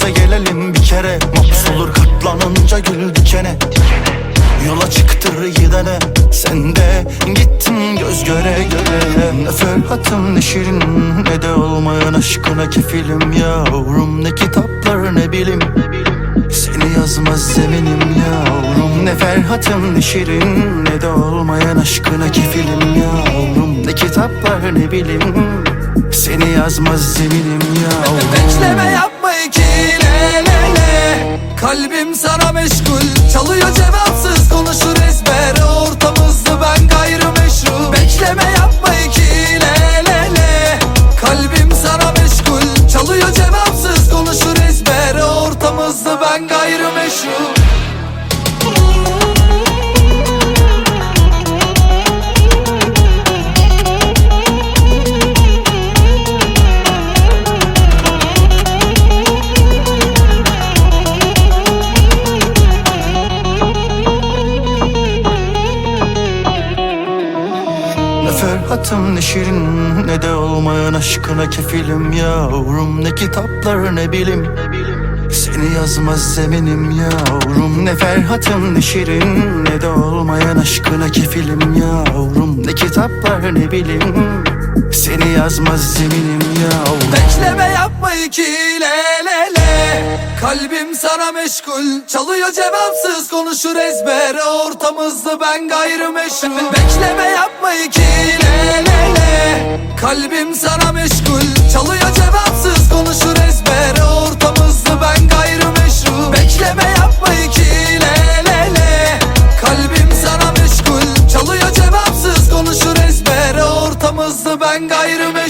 de gelelim bir kere. Maps olur katlanınca gül dikene. Yola çıktır gidene. Sen de gittin göz göre göre. Ne Ferhat'ım ne Şirin Ne de olmayan aşkına kefilim yavrum. Ne kitaplar ne bilim. Seni yazmaz zeminim yavrum. Ne Ferhat'ım ne Şirin Ne de olmayan aşkına kefilim yavrum. Ne kitaplar ne bilim. Seni yazmaz zeminim yavrum. Bekleme ikilelele Kalbim sana meşgul. Çalıyor cevapsız konuşur ezber. Ortamızda ben gayrimeşru Bekleme yapma ikilelele Kalbim sana meşgul. Çalıyor cevapsız konuşur ezber. Ortamızda ben gayrimeşru Ferhat'ım ne Şirin Ne de olmayan aşkına kefilim yavrum. Ne kitaplar ne bilim. Seni yazmaz zeminim yavrum. Ne Ferhat'ım ne Şirin Ne de olmayan aşkına kefilim yavrum. Ne kitaplar ne bilim. Seni yazmaz zeminim yavrum. Bekleme yapma ikilelele Kalbim sana meşgul. Çalıyor cevapsız konuşur ezber. Ortamızda ben gayrimeşru Bekleme yapma ikilelele Kalbim sana meşgul. Çalıyor cevapsız konuşur ezber. Ortamızda ben gayrimeşru. Bekleme yapma ikilelele Kalbim sana meşgul. Çalıyor cevapsız konuşur ezber. Ortamızda ben gayrimeşru